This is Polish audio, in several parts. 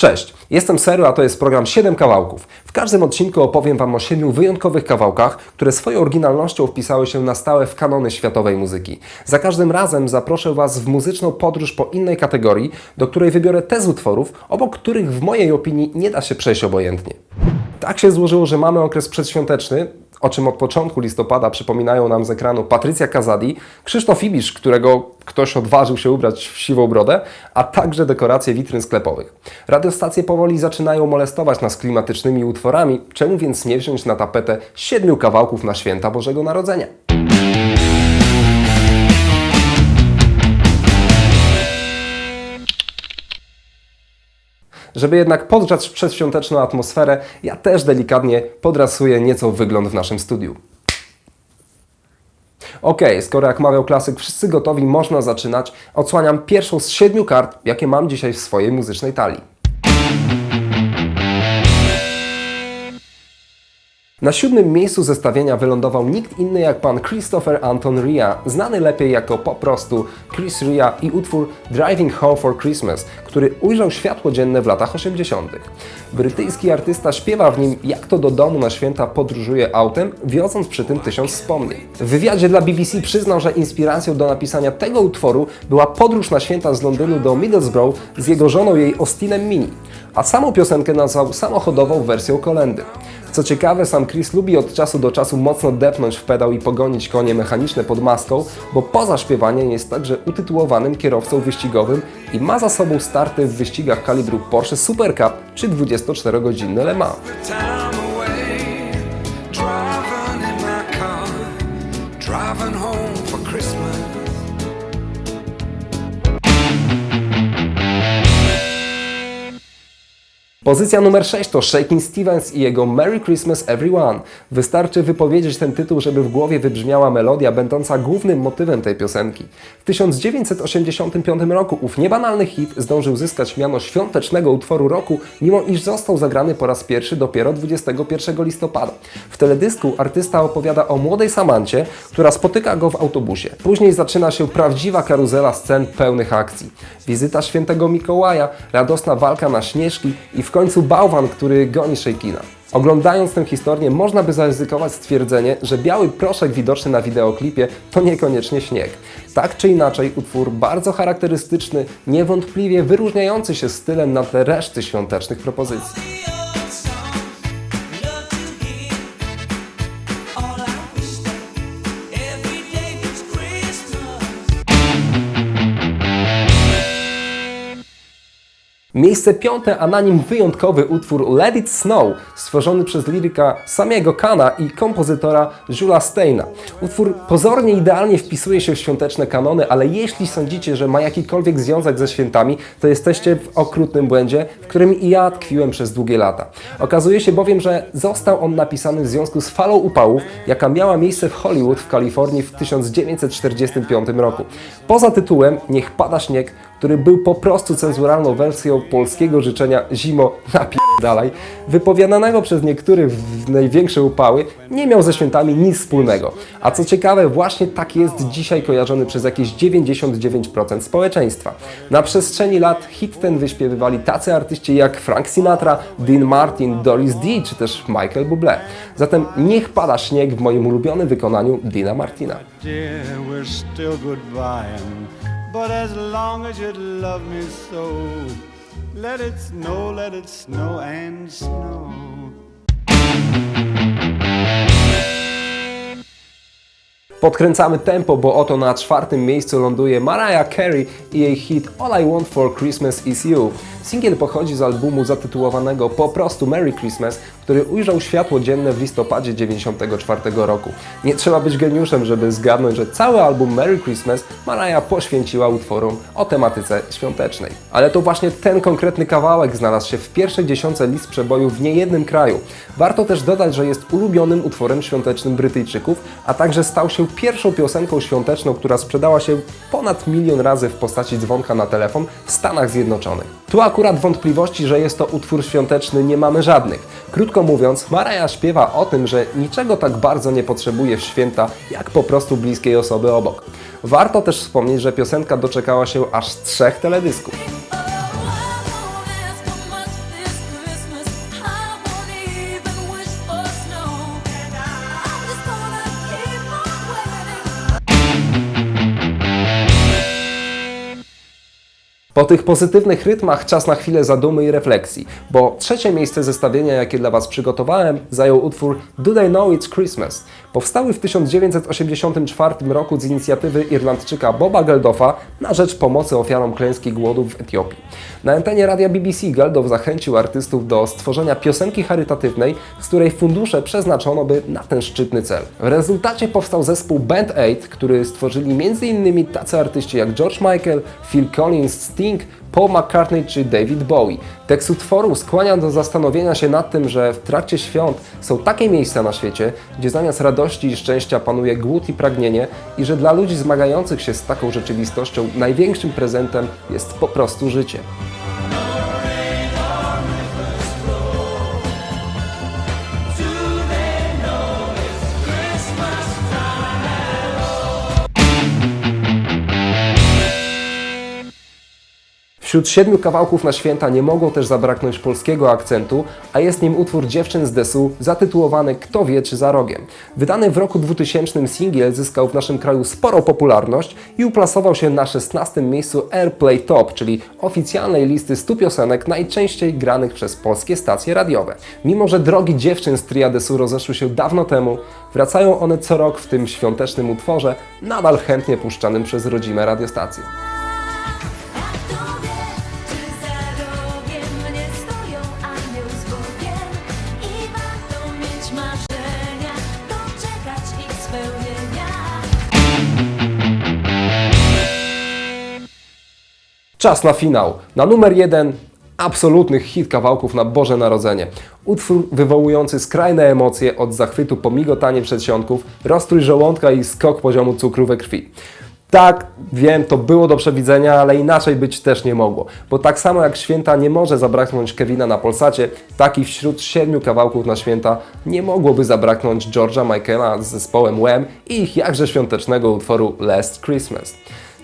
Cześć, jestem Seru, a to jest program 7 kawałków. W każdym odcinku opowiem Wam o 7 wyjątkowych kawałkach, które swoją oryginalnością wpisały się na stałe w kanony światowej muzyki. Za każdym razem zaproszę Was w muzyczną podróż po innej kategorii, do której wybiorę te z utworów, obok których w mojej opinii nie da się przejść obojętnie. Tak się złożyło, że mamy okres przedświąteczny, o czym od początku listopada przypominają nam z ekranu Patrycja Kazadi, Krzysztof Ibisz, którego ktoś odważył się ubrać w siwą brodę, a także dekoracje witryn sklepowych. Radiostacje powoli zaczynają molestować nas klimatycznymi utworami, czemu więc nie wziąć na tapetę siedmiu kawałków na święta Bożego Narodzenia? Żeby jednak podgrzać przedświąteczną atmosferę, ja też delikatnie podrasuję nieco wygląd w naszym studiu. Ok, skoro jak mawiał klasyk, wszyscy gotowi, można zaczynać. Odsłaniam pierwszą z siedmiu kart, jakie mam dzisiaj w swojej muzycznej talii. Na siódmym miejscu zestawienia wylądował nikt inny jak pan Christopher Anton Ria, znany lepiej jako po prostu Chris Ria i utwór Driving Home for Christmas, który ujrzał światło dzienne w latach 80. Brytyjski artysta śpiewa w nim, jak to do domu na święta podróżuje autem, wiodąc przy tym tysiąc wspomnień. W wywiadzie dla BBC przyznał, że inspiracją do napisania tego utworu była podróż na święta z Londynu do Middlesbrough z jego żoną jej Austinem Mini, a samą piosenkę nazwał samochodową wersją kolendy. Co ciekawe, sam Chris lubi od czasu do czasu mocno depnąć w pedał i pogonić konie mechaniczne pod maską, bo poza śpiewaniem jest także utytułowanym kierowcą wyścigowym i ma za sobą starty w wyścigach kalibru Porsche Super Cup czy 24-godzinny Le Mans. Pozycja numer 6 to Shakin' Stevens i jego Merry Christmas Everyone. Wystarczy wypowiedzieć ten tytuł, żeby w głowie wybrzmiała melodia będąca głównym motywem tej piosenki. W 1985 roku ów niebanalny hit zdążył zyskać miano świątecznego utworu roku, mimo iż został zagrany po raz pierwszy dopiero 21 listopada. W teledysku artysta opowiada o młodej Samancie, która spotyka go w autobusie. Później zaczyna się prawdziwa karuzela scen pełnych akcji. Wizyta świętego Mikołaja, radosna walka na śnieżki i w końcu bałwan, który goni Shakina. Oglądając tę historię, można by zaryzykować stwierdzenie, że biały proszek widoczny na wideoklipie to niekoniecznie śnieg. Tak czy inaczej, utwór bardzo charakterystyczny, niewątpliwie wyróżniający się stylem na tle reszty świątecznych propozycji. Miejsce piąte, a na nim wyjątkowy utwór Let It Snow, stworzony przez liryka samego Kana i kompozytora Jules Steina. Utwór pozornie idealnie wpisuje się w świąteczne kanony, ale jeśli sądzicie, że ma jakikolwiek związek ze świętami, to jesteście w okrutnym błędzie, w którym i ja tkwiłem przez długie lata. Okazuje się bowiem, że został on napisany w związku z falą upałów, jaka miała miejsce w Hollywood w Kalifornii w 1945 roku. Poza tytułem Niech pada śnieg, który był po prostu cenzuralną wersją polskiego życzenia zimo napierdalaj, wypowiadanego przez niektórych w największe upały, nie miał ze świętami nic wspólnego. A co ciekawe, właśnie tak jest dzisiaj kojarzony przez jakieś 99% społeczeństwa. Na przestrzeni lat hit ten wyśpiewywali tacy artyści jak Frank Sinatra, Dean Martin, Doris D czy też Michael Bublé. Zatem niech pada śnieg w moim ulubionym wykonaniu Dina Martina. But as long as you love me so, let it snow, let it snow and snow. Podkręcamy tempo, bo oto na czwartym miejscu ląduje Mariah Carey i jej hit All I Want for Christmas Is You. Singiel pochodzi z albumu zatytułowanego po prostu Merry Christmas, który ujrzał światło dzienne w listopadzie 1994 roku. Nie trzeba być geniuszem, żeby zgadnąć, że cały album Merry Christmas Mariah poświęciła utworom o tematyce świątecznej. Ale to właśnie ten konkretny kawałek znalazł się w pierwszej dziesiątce list przebojów w niejednym kraju. Warto też dodać, że jest ulubionym utworem świątecznym Brytyjczyków, a także stał się pierwszą piosenką świąteczną, która sprzedała się ponad milion razy w postaci dzwonka na telefon w Stanach Zjednoczonych. Tu akurat wątpliwości, że jest to utwór świąteczny nie mamy żadnych. Krótko mówiąc, Mariah śpiewa o tym, że niczego tak bardzo nie potrzebuje w święta, jak po prostu bliskiej osoby obok. Warto też wspomnieć, że piosenka doczekała się aż trzech teledysków. Po tych pozytywnych rytmach czas na chwilę zadumy i refleksji, bo trzecie miejsce zestawienia, jakie dla Was przygotowałem, zajął utwór Do They Know It's Christmas. Powstały w 1984 roku z inicjatywy Irlandczyka Boba Geldofa na rzecz pomocy ofiarom klęski głodu w Etiopii. Na antenie radia BBC Geldof zachęcił artystów do stworzenia piosenki charytatywnej, z której fundusze przeznaczono by na ten szczytny cel. W rezultacie powstał zespół Band Aid, który stworzyli m.in. tacy artyści jak George Michael, Phil Collins, Sting, Paul McCartney czy David Bowie. Tekst utworu skłania do zastanowienia się nad tym, że w trakcie świąt są takie miejsca na świecie, gdzie zamiast radości i szczęścia panuje głód i pragnienie i że dla ludzi zmagających się z taką rzeczywistością największym prezentem jest po prostu życie. Wśród siedmiu kawałków na święta nie mogło też zabraknąć polskiego akcentu, a jest nim utwór Dziewczyn z Desu zatytułowany Kto wie czy za rogiem. Wydany w roku 2000 singiel zyskał w naszym kraju sporą popularność i uplasował się na 16 miejscu Airplay Top, czyli oficjalnej listy 100 piosenek najczęściej granych przez polskie stacje radiowe. Mimo, że drogi dziewczyn z Triadesu rozeszły się dawno temu, wracają one co rok w tym świątecznym utworze, nadal chętnie puszczanym przez rodzime radiostacje. Czas na finał. Na numer jeden absolutnych hit kawałków na Boże Narodzenie. Utwór wywołujący skrajne emocje od zachwytu po migotanie przedsionków, roztrój żołądka i skok poziomu cukru we krwi. Tak, wiem, to było do przewidzenia, ale inaczej być też nie mogło. Bo tak samo jak święta nie może zabraknąć Kevina na Polsacie, tak i wśród siedmiu kawałków na święta nie mogłoby zabraknąć George'a Michaela z zespołem Wham i ich jakże świątecznego utworu Last Christmas.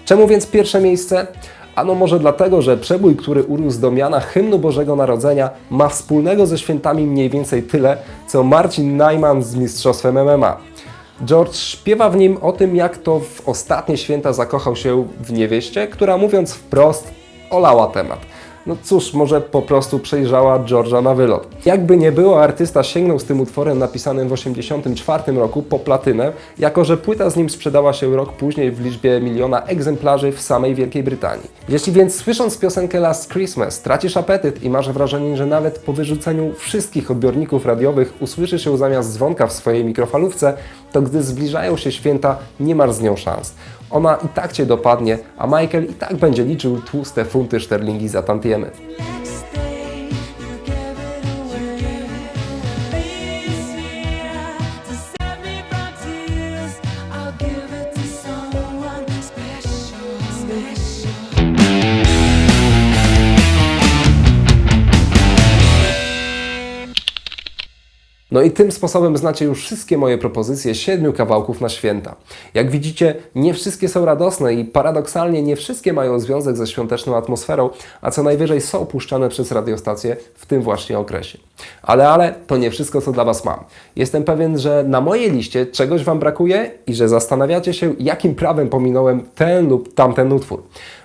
Czemu więc pierwsze miejsce? Ano może dlatego, że przebój, który urósł do miana hymnu Bożego Narodzenia, ma wspólnego ze świętami mniej więcej tyle, co Marcin Najman z Mistrzostwem MMA. George śpiewa w nim o tym, jak to w ostatnie święta zakochał się w niewieście, która mówiąc wprost, olała temat. No cóż, może po prostu przejrzała George'a na wylot. Jakby nie było, artysta sięgnął z tym utworem napisanym w 1984 roku po platynę, jako że płyta z nim sprzedała się rok później w liczbie miliona egzemplarzy w samej Wielkiej Brytanii. Jeśli więc słysząc piosenkę Last Christmas tracisz apetyt i masz wrażenie, że nawet po wyrzuceniu wszystkich odbiorników radiowych usłyszysz ją zamiast dzwonka w swojej mikrofalówce, to gdy zbliżają się święta, nie masz z nią szans. Ona i tak Cię dopadnie, a Michael i tak będzie liczył tłuste funty szterlingi za tantiemy. No i tym sposobem znacie już wszystkie moje propozycje siedmiu kawałków na święta. Jak widzicie, nie wszystkie są radosne i paradoksalnie nie wszystkie mają związek ze świąteczną atmosferą, a co najwyżej są puszczane przez radiostacje w tym właśnie okresie. Ale, ale, to nie wszystko, co dla Was mam. Jestem pewien, że na mojej liście czegoś Wam brakuje i że zastanawiacie się, jakim prawem pominąłem ten lub tamten utwór.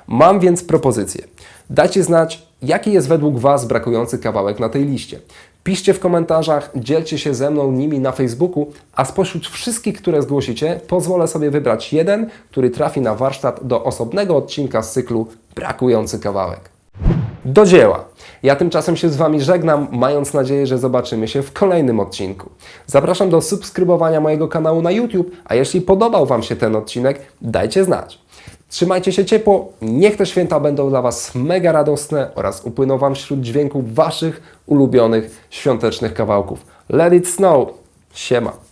Mam więc propozycję. Dajcie znać, jaki jest według Was brakujący kawałek na tej liście. Piszcie w komentarzach, dzielcie się ze mną nimi na Facebooku, a spośród wszystkich, które zgłosicie, pozwolę sobie wybrać jeden, który trafi na warsztat do osobnego odcinka z cyklu Brakujący kawałek. Do dzieła! Ja tymczasem się z Wami żegnam, mając nadzieję, że zobaczymy się w kolejnym odcinku. Zapraszam do subskrybowania mojego kanału na YouTube, a jeśli podobał Wam się ten odcinek, dajcie znać. Trzymajcie się ciepło, niech te święta będą dla Was mega radosne oraz upłyną Wam wśród dźwięków Waszych ulubionych świątecznych kawałków. Let it snow! Siema!